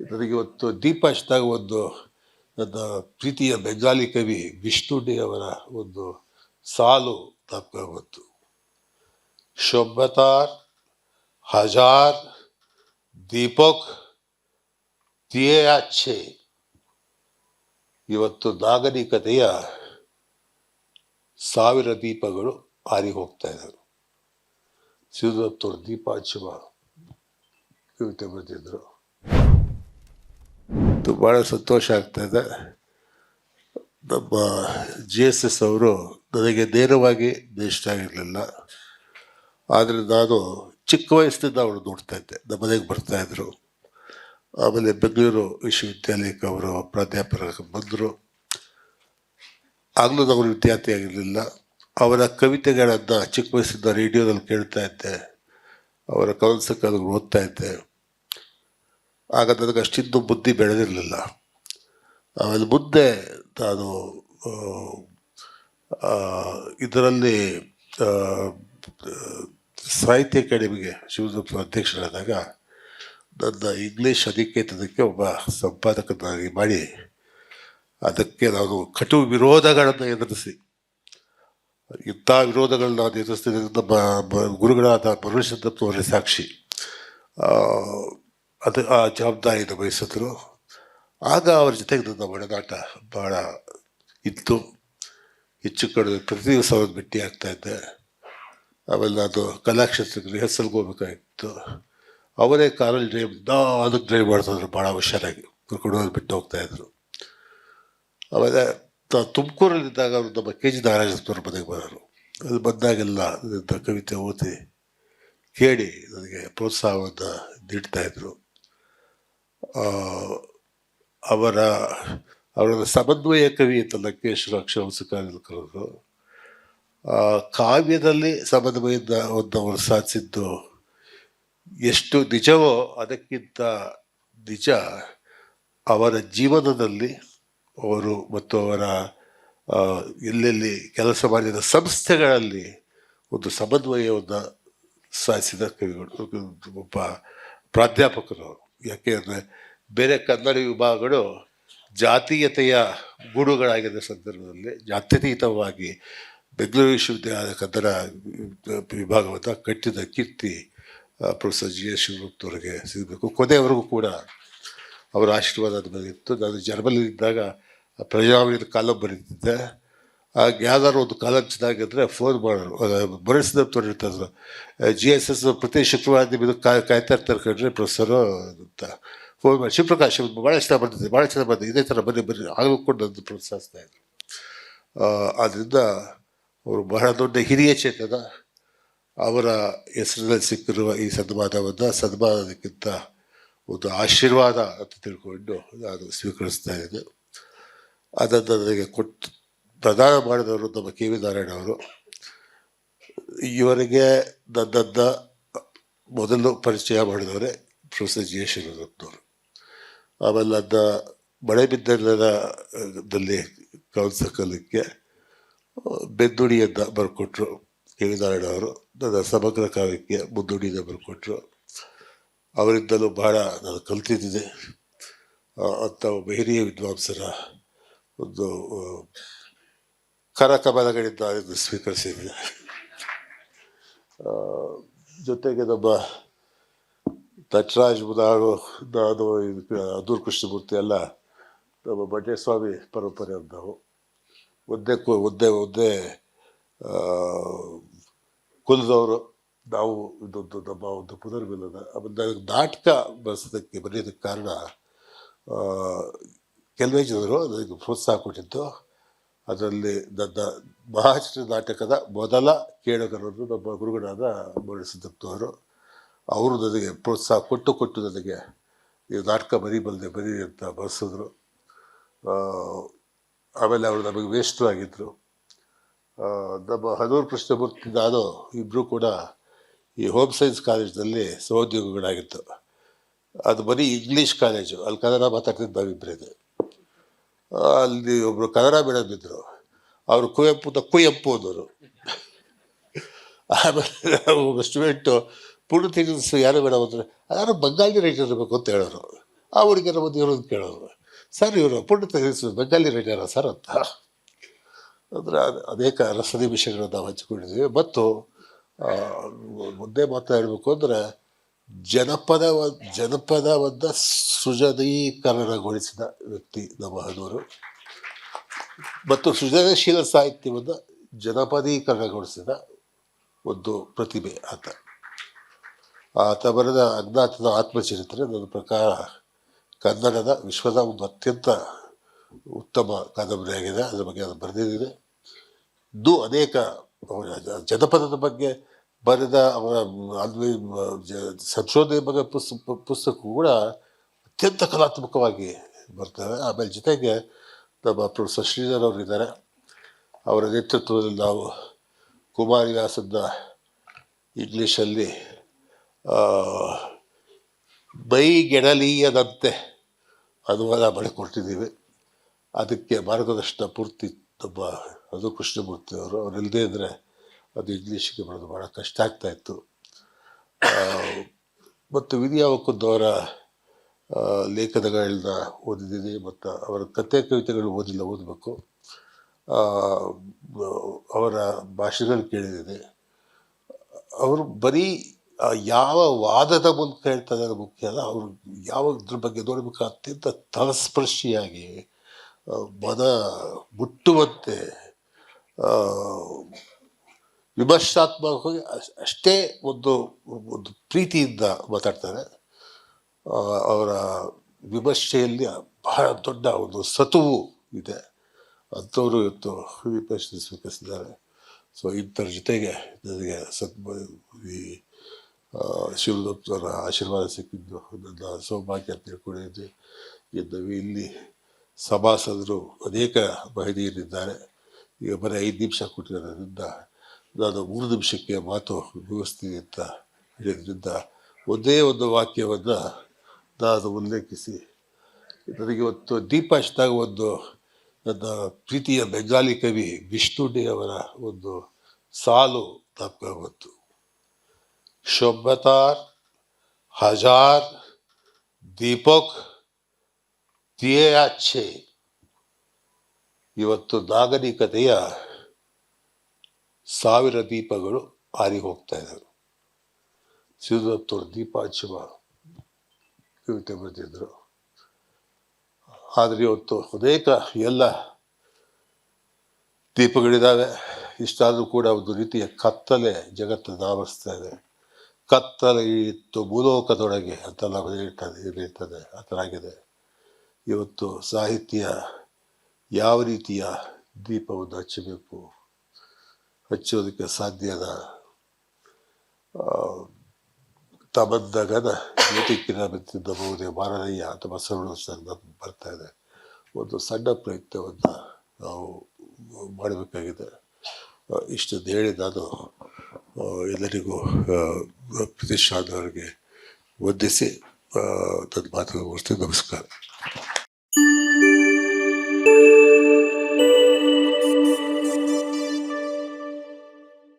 ನನಗೆ ಇವತ್ತು ದೀಪ ಹಚ್ಚಿದಾಗ ಒಂದು ನನ್ನ ಪ್ರೀತಿಯ ಬೆಂಗಾಲಿ ಕವಿ ವಿಷ್ಣುಡಿ ಅವರ ಒಂದು ಸಾಲು ತಪ್ಪ ಬಂತು. ಶೊಬ್ಬತಾರ್ ಹಜಾರ್, ದೀಪಕ್ ದಿಯೇ ಇವತ್ತು ನಾಗರಿಕತೆಯ ಸಾವಿರ ದೀಪಗಳು ಆರಿ ಹೋಗ್ತಾ ಇದ್ದಾರೆ ಸಿದ್ದು ದೀಪ ಹಚ್ಚುವ ಕವಿತೆ ಬರೆದಿದ್ರು. ಇದು ಭಾಳ ಸಂತೋಷ ಆಗ್ತಾಯಿದೆ ನಮ್ಮ ಜಿ ಎಸ್ ಎಸ್ ಅವರು ನನಗೆ ನೇರವಾಗಿ ಇಷ್ಟ ಆಗಿರಲಿಲ್ಲ ಆದರೆ ನಾನು ಚಿಕ್ಕ ವಯಸ್ಸಿನಿಂದ ಅವರು ನೋಡ್ತಾ ಇದ್ದೆ. ನಮ್ಮ ಮನೆಗೆ ಬರ್ತಾಯಿದ್ರು ಆಮೇಲೆ ಬೆಂಗಳೂರು ವಿಶ್ವವಿದ್ಯಾಲಯಕ್ಕೆ ಅವರು ಪ್ರಾಧ್ಯಾಪಕರಾಗಿ ಬಂದರು. ಆಗಲೂ ಅವರು ವಿದ್ಯಾರ್ಥಿ ಆಗಿರಲಿಲ್ಲ. ಅವರ ಕವಿತೆಗಳನ್ನು ಚಿಕ್ಕ ವಯಸ್ಸಿಂದ ರೇಡಿಯೋದಲ್ಲಿ ಕೇಳ್ತಾ ಇದ್ದೆ. ಅವರ ಕವನಸಕ್ಕನ್ನು ಓದ್ತಾ ಇದ್ದೆ. ಆಗ ನನಗೆ ಅಷ್ಟಿದ್ದು ಬುದ್ಧಿ ಬೆಳೆದಿರಲಿಲ್ಲ. ಆಮೇಲೆ ಮುಂದೆ ನಾನು ಇದರಲ್ಲಿ ಸಾಹಿತ್ಯ ಅಕಾಡೆಮಿಗೆ ಶಿವದಪ್ಪ ಅಧ್ಯಕ್ಷರಾದಾಗ ನನ್ನ ಇಂಗ್ಲೀಷ್ ಅಧಿಕೇತನಕ್ಕೆ ಒಬ್ಬ ಸಂಪಾದಕನಾಗಿ ಮಾಡಿ ಅದಕ್ಕೆ ನಾನು ಕಟು ವಿರೋಧಗಳನ್ನು ಎದುರಿಸಿ. ಇಂಥ ವಿರೋಧಗಳನ್ನ ನಾನು ಎದುರಿಸ್ತಿದ್ದ ನಮ್ಮ ಗುರುಗಳಾದ ಪರಮೇಶ್ವರ ಅವರೇ ಸಾಕ್ಷಿ. ಅದು ಆ ಜವಾಬ್ದಾರಿಯನ್ನು ವಹಿಸಿದ್ರು ಆಗ ಅವ್ರ ಜೊತೆಗೆ ನನ್ನ ಒಡನಾಟ ಭಾಳ ಇತ್ತು. ಹೆಚ್ಚು ಕಡಿಮೆ ಪ್ರತಿ ದಿವಸ ಅವ್ರನ್ನ ಭೇಟಿ ಆಗ್ತಾ ಇದ್ದೆ. ಆಮೇಲೆ ನಾನು ಕಲಾಕ್ಷೇತ್ರಕ್ಕೆ ರಿಹರ್ಸಲ್ಗೆ ಹೋಗ್ಬೇಕಾಗಿತ್ತು. ಅವರೇ ಕಾರಲ್ಲಿ ಡ್ರೈವ್ ಅದಕ್ಕೆ ಡ್ರೈವ್ ಮಾಡ್ತಿದ್ರು. ಭಾಳ ಹುಷಾರಾಗಿ ಕರ್ಕೊಂಡು ಬಿಟ್ಟು ಹೋಗ್ತಾಯಿದ್ರು ಆಮೇಲೆ ತುಮಕೂರಲ್ಲಿದ್ದಾಗ ಅವರು ನಮ್ಮ ಕೆ ಜಿ ನಾರಾಯಣಸ್ವರ ಮನೆಗೆ ಬರೋರು ಅದು ಬಂದಾಗೆಲ್ಲ ಕವಿತೆ ಓದಿ ಕೇಳಿ ನನಗೆ ಪ್ರೋತ್ಸಾಹವನ್ನು ನೀಡ್ತಾ ಇದ್ರು. ಆ, ಅವರ ಅವರ ಸಮನ್ವಯ ಕವಿ ಅಂತ ಲಂಕೇಶ್ವರ ಅಕ್ಷರವಂಶಕಾರರು ಕರೆದ್ರು. ಕಾವ್ಯದಲ್ಲಿ ಒಂದು ಅವರು ಸಾಧಿಸಿದ್ದು ಎಷ್ಟು ನಿಜವೋ ಅದಕ್ಕಿಂತ ನಿಜ ಅವರ ಜೀವನದಲ್ಲಿ ಅವರು ಮತ್ತು ಅವರ ಎಲ್ಲೆಲ್ಲಿ ಕೆಲಸ ಮಾಡಿದ ಸಂಸ್ಥೆಗಳಲ್ಲಿ ಒಂದು ಸಮನ್ವಯವನ್ನು ಸಾಧಿಸಿದ ಕವಿಗಳು, ಒಬ್ಬ ಪ್ರಾಧ್ಯಾಪಕರು ಯಾಕೆ ಅಂದರೆ ಬೇರೆ ಕನ್ನಡ ವಿಭಾಗಗಳು ಜಾತೀಯತೆಯ ಗೂಡುಗಳಾಗಿದ್ದ ಸಂದರ್ಭದಲ್ಲಿ ಜಾತ್ಯತೀತವಾಗಿ ಬೆಂಗಳೂರು ವಿಶ್ವವಿದ್ಯಾಲಯದ ಕನ್ನಡ ವಿಭಾಗವನ್ನು ಕಟ್ಟಿದ ಕೀರ್ತಿ ಪ್ರೊಫೆಸರ್ ಜಿ ಎಸ್ ಶಿವಗುಪ್ತವರಿಗೆ ಸಿಗಬೇಕು. ಕೊನೆಯವರೆಗೂ ಕೂಡ ಅವರ ಆಶೀರ್ವಾದ ಮೇಲೆ ನಾನು ಜರ್ಮನಿಲಿದ್ದಾಗ ಪ್ರಜಾವಾಣಿಯಲ್ಲಿ ಕಾಲ ಬರೀತಿದ್ದೆ ಯಾವ್ದಾದ್ರು ಒಂದು ಕಾಲ ಚೆನ್ನಾಗಿದ್ರೆ ಫೋನ್ ಮಾಡೋರು ಬರೆಸಿದ ಇರ್ತಾಯಿದ್ರು ಜಿ ಎಸ್ ಎಸ್ ಪ್ರತಿ ಶುಕ್ರವಾರ ನಿಮ್ಮದು ಕಾಯ್ ಕಾಯ್ತಾ ಇರ್ತಾರೆ ಕಣ್ರಿ ಪ್ರೊಫೆಸರು ಅಂತ ಫೋನ್ ಮಾಡಿ. ಶಿವಪ್ರಕಾಶ್ ಭಾಳ ಇಷ್ಟ ಬಂದಿದೆ, ಭಾಳ ಚೆನ್ನಾಗಿ ಬಂದಿದೆ. ಇದೇ ಥರ ಬನ್ನಿ ಬನ್ನಿ. ಆಗಲೂ ಕೂಡ ನಂದು ಪ್ರೋತ್ಸಾಹಿಸ್ತಾ ಇದ್ರು ಆದ್ದರಿಂದ ಅವರು ಬಹಳ ದೊಡ್ಡ ಹಿರಿಯ ಚೇತನ. ಅವರ ಹೆಸರಿನಲ್ಲಿ ಸಿಕ್ಕಿರುವ ಈ ಸನ್ಮಾನವನ್ನು ಸನ್ಮಾನಕ್ಕಿಂತ ಒಂದು ಆಶೀರ್ವಾದ ಅಂತ ತಿಳ್ಕೊಂಡು ನಾನು ಸ್ವೀಕರಿಸ್ತಾ ಇದ್ದೇನೆ. ಅದನ್ನು ನನಗೆ ಕೊಟ್ಟು ಪ್ರದಾನ ಮಾಡಿದವರು ನಮ್ಮ ಕೆ ವಿ ನಾರಾಯಣ ಅವರು. ಇವರಿಗೆ ನನ್ನನ್ನು ಮೊದಲು ಪರಿಚಯ ಮಾಡಿದವರೇ ಪ್ರೊಫೆಸರ್ ಜಿ ಎಸ್ ಶಿವರತ್ನವರು ಆಮೇಲೆ ನನ್ನ ಮಳೆ ಬಿದ್ದದಲ್ಲಿ ಕವನ್ಸಕಲಿಕ್ಕೆ ಬೆದ್ದುಡಿಯನ್ನು ಬರ್ಕೊಟ್ರು ಕೆ ವಿ ನಾರಾಯಣ ಅವರು. ನನ್ನ ಸಮಗ್ರ ಕಾವ್ಯಕ್ಕೆ ಮುದ್ದುಡಿಯನ್ನು ಬರ್ಕೊಟ್ರು. ಅವರಿಂದಲೂ ಬಹಳ ನಾನು ಕಲ್ತಿದ್ದಿದೆ ಅಂಥ ವಿದ್ವಾಂಸರ ಒಂದು ಇದನ್ನು ಸ್ವೀಕರಿಸಿದ್ದೆ ಜೊತೆಗೆ ನಮ್ಮ ನಟರಾಜ್ ಮುದಾಳು ನಾನು ಅದೂರ್ ಕೃಷ್ಣಮೂರ್ತಿ ಎಲ್ಲ ನಮ್ಮ ಬಂಡೇಸ್ವಾಮಿ ಪರಂಪರೆ ನಾವು ಒಂದೇ ಕು, ಒಂದೇ ಒಂದೇ ಕುಲದವರು. ನಾವು ಇದೊಂದು ನಮ್ಮ ಒಂದು ಪುನರ್ಮಿಲನ. ನನಗೆ ನಾಟಕ ಬಳಸೋದಕ್ಕೆ ಬರೆಯೋದಕ್ಕೆ ಕಾರಣ ಕೆಲವೇ ಜನರು ನನಗೆ ಪ್ರೋತ್ಸಾಹ ಕೊಟ್ಟಿದ್ದು. ಅದರಲ್ಲಿ ನನ್ನ ಮಹಾಚಿತ್ರ ನಾಟಕದ ಮೊದಲ ಕೇಳುಗರನ್ನು ನಮ್ಮ ಗುರುಗಳಾದ ಮುರಳಿಸಿದ್ದಪ್ಪನವರು ಅವರು ನನಗೆ ಪ್ರೋತ್ಸಾಹ ಕೊಟ್ಟು ಕೊಟ್ಟು ನನಗೆ ಈ ನಾಟಕ ಬರೀಬಲ್ದೆ ಬರೀ ಅಂತ ಬರೆಸಿದ್ರು. ಆಮೇಲೆ ಅವರು ನಮಗೆ ವೇಸ್ಟು ಆಗಿದ್ದರು ನಮ್ಮ ಹನೂರು ಕೃಷ್ಣಮೂರ್ತಿ ನಾನು ಇಬ್ಬರೂ ಕೂಡ ಈ ಹೋಮ್ ಸೈನ್ಸ್ ಕಾಲೇಜಿನಲ್ಲಿ ಸಹೋದ್ಯೋಗಿಗಳಾಗಿತ್ತು ಅದು ಬರೀ ಇಂಗ್ಲೀಷ್ ಕಾಲೇಜು ಅಲ್ಲಿ ಕನ್ನಡ ಮಾತಾಡ್ತಿದ್ದು ನಾವಿಬ್ಬರೇ ಅಲ್ಲಿ ಒಬ್ಬರು ಕನ್ನಡ ಮೇಡಮ್ ಇದ್ದರು ಅವರು ಕುವೆಂಪು ಕುವೆಂಪು ಅಂದರು. ಆಮೇಲೆ ಒಬ್ಬ ಸ್ಟೂಡೆಂಟು ಪೂರ್ಣ ತೆಗೆದು ಯಾರು ಬೇಡ ಅಂದರೆ ಯಾರು ಬಂಗಾಳಿ ರೈಟರ್ ಇರಬೇಕು ಅಂತ ಹೇಳೋರು. ಆ ಹುಡುಗಿಯರ ಬಂದು ಇರೋದು ಕೇಳೋರು. ಸರ್, ಇವರು ಪುಂಡಿತ ಬೆಂಗಾಲಿ ರೈಟರ ಸರ್ ಅಂತ. ಅಂದರೆ ಅನೇಕ ರಸದಿ ವಿಷಯಗಳನ್ನು ನಾವು ಹಂಚಿಕೊಂಡಿದ್ದೀವಿ. ಮತ್ತು ಮುದ್ದೆ ಮುಂದೆ ಮಾತಾಡಬೇಕು ಅಂದರೆ ಜನಪದ ಜನಪದವನ್ನು ಸೃಜನೀಕರಣಗೊಳಿಸಿದ ವ್ಯಕ್ತಿ ನಮ್ಮ ಹನೂರು ಮತ್ತು ಸೃಜನಶೀಲ ಸಾಹಿತ್ಯವನ್ನು ಜನಪದೀಕರಣಗೊಳಿಸಿದ ಒಂದು ಪ್ರತಿಭೆ ಆತ. ಆತ ಬರೆದ ಅಜ್ಞಾತದ ಆತ್ಮಚರಿತ್ರೆ ನನ್ನ ಪ್ರಕಾರ ಕನ್ನಡದ ವಿಶ್ವದ ಒಂದು ಅತ್ಯಂತ ಉತ್ತಮ ಕಾದಂಬರಿಯಾಗಿದೆ. ಅದರ ಬಗ್ಗೆ ಅದು ಬರೆದಿದ್ದೀನಿ. ಇನ್ನೂ ಅನೇಕ ಜನಪದದ ಬಗ್ಗೆ ಬರೆದ ಅವರ ಅಲ್ಲಿ ಸಂಶೋಧನೆ ಬಗ್ಗೆ ಪುಸ್ತಕ ಪುಸ್ತಕ ಕೂಡ ಅತ್ಯಂತ ಕಲಾತ್ಮಕವಾಗಿ ಬರ್ತವೆ. ಆಮೇಲೆ ಜೊತೆಗೆ ನಮ್ಮ ಪ್ರೊಫೆಸರ್ ಶ್ರೀಧರ್ ಅವರು ಇದ್ದಾರೆ ಅವರ ನೇತೃತ್ವದಲ್ಲಿ ನಾವು ಕುಮಾರಿದಾಸನ್ನ ಇಂಗ್ಲೀಷಲ್ಲಿ ಆ, ಬೈಗೆಡಲೀಯದಂತೆ ಅನುವಾದ ಮಾಡಿಕೊಟ್ಟಿದ್ದೀವಿ. ಅದಕ್ಕೆ ಮಾರ್ಗದರ್ಶನ ಪೂರ್ತಿ ನಮ್ಮ ಅದು ಕೃಷ್ಣಮೂರ್ತಿ ಅವರು ಅವರಿಲ್ಲದೆ ಇದ್ದರೆ ಅದು ಇಂಗ್ಲೀಷಿಗೆ ಬರೋದು ಭಾಳ ಕಷ್ಟ ಆಗ್ತಾ ಇತ್ತು. ಆ, ಮತ್ತು ವಿದ್ಯಾ ಅವರ ಲೇಖನಗಳನ್ನ ಓದಿದ್ದೀನಿ ಮತ್ತು ಅವರ ಕಥೆ ಕವಿತೆಗಳು ಓದಿಲ್ಲ ಓದಬೇಕು. ಅವರ ಭಾಷೆಗಳು ಕೇಳಿದ್ದೀನಿ. ಅವರು ಬರೀ ಯಾವ ವಾದದ ಮೂಲಕ ಹೇಳ್ತಾ ಮುಖ್ಯ ಅಲ್ಲ ಅವರು ಯಾವ ಇದ್ರ ಬಗ್ಗೆ ನೋಡಬೇಕು ಅತ್ಯಂತ ತಲಸ್ಪರ್ಶಿಯಾಗಿ ಮನ ಮುಟ್ಟುವಂತೆ ವಿಮರ್ಶಾತ್ಮಕವಾಗಿ ಅಷ್- ಅಷ್ಟೇ ಒಂದು ಒಂದು ಪ್ರೀತಿಯಿಂದ ಮಾತಾಡ್ತಾರೆ. ಅವರ ವಿಮರ್ಶೆಯಲ್ಲಿ ಬಹಳ ದೊಡ್ಡ ಒಂದು ಸತುವು ಇದೆ. ಅಂಥವರು ಇವತ್ತು ವಿಮರ್ಶೆ ಸ್ವೀಕರಿಸಿದ್ದಾರೆ. ಸೊ ಇಂಥರ ಜೊತೆಗೆ ನನಗೆ ಸತ್ ಈ ಶಿವದತ್ತರ ಆಶೀರ್ವಾದ ಸಿಕ್ಕಿದ್ದು ನನ್ನ ಸೌಭಾಗ್ಯ ಅಂತ ಹೇಳ್ಕೊಂಡಿದ್ದೆ ಇನ್ನು ಇಲ್ಲಿ ಸಭಾಸದರು ಅನೇಕ ಮಹಿಳೆಯರಿದ್ದಾರೆ. ಈಗ ಬರೀ ಐದು ನಿಮಿಷ ಕೊಟ್ಟಿರೋದ್ರಿಂದ ನಾನು ಮೂರು ನಿಮಿಷಕ್ಕೆ ಮಾತು ಮುಗಿಸ್ತೀನಿ ಅಂತ ಹೇಳಿದ್ರಿಂದ ಒಂದೇ ಒಂದು ವಾಕ್ಯವನ್ನು ನಾನು ಉಲ್ಲೇಖಿಸಿ. ನನಗೆ ಇವತ್ತು ದೀಪ ಹಚ್ಚಿದಾಗ ಒಂದು ನನ್ನ ಪ್ರೀತಿಯ ಬೆಂಗಾಲಿ ಕವಿ ವಿಷ್ಣುಡಿ ಅವರ ಒಂದು ಸಾಲು ಜ್ಞಾಪಕ ಬಂತು. ಶೋಭತಾರ್, ಹಜಾರ್, ದೀಪಕ್ ದಿಯೇ ಆಚೆ ಇವತ್ತು ನಾಗರಿಕತೆಯ ಸಾವಿರ ದೀಪಗಳು ಆರಿ ಹೋಗ್ತಾ ಇದ್ದಾರೆ ಶಿವದತ್ತವರು ದೀಪ ಹಚ್ಚುವ ಕವಿತೆ ಬರೆದಿದ್ದರು ಆದರೆ ಇವತ್ತು ಅನೇಕ ಎಲ್ಲ ದೀಪಗಳಿದ್ದಾವೆ. ಇಷ್ಟಾದರೂ ಕೂಡ ಒಂದು ರೀತಿಯ ಕತ್ತಲೆ ಜಗತ್ತನ್ನು ಆವರಿಸ್ತಾ ಇದೆ. ಕತ್ತಲೆ ಇತ್ತು ಭೂಲೋಕದೊಳಗೆ ಅಂತ ನಾವು ಹೇಳ್ತದೆ ಆ ಥರ ಆಗಿದೆ. ಇವತ್ತು ಸಾಹಿತ್ಯ ಯಾವ ರೀತಿಯ ದೀಪವನ್ನು ಹಚ್ಚಬೇಕು? ಹಚ್ಚೋದಕ್ಕೆ ಸಾಧ್ಯದ ತಮಂದಗನ ಬಿತ್ತಿದ್ದ ಬಹುದೇ ಮಾರನಯ್ಯ ಅಥವಾ ಸರಳ ಸರ್ ಬರ್ತಾ ಇದೆ. ಒಂದು ಸಣ್ಣ ಪ್ರಯತ್ನವನ್ನು ನಾವು ಮಾಡಬೇಕಾಗಿದೆ. ಇಷ್ಟು ಹೇಳಿ ನಾನು ಎಲ್ಲರಿಗೂ ಆ, ಪ್ರತಿಷ್ಠಾನವರಿಗೆ ವಂದಿಸಿ ನನ್ನ ಮಾತುಗಳು ಮುಗಿಸ್ತೀನಿ. ನಮಸ್ಕಾರ.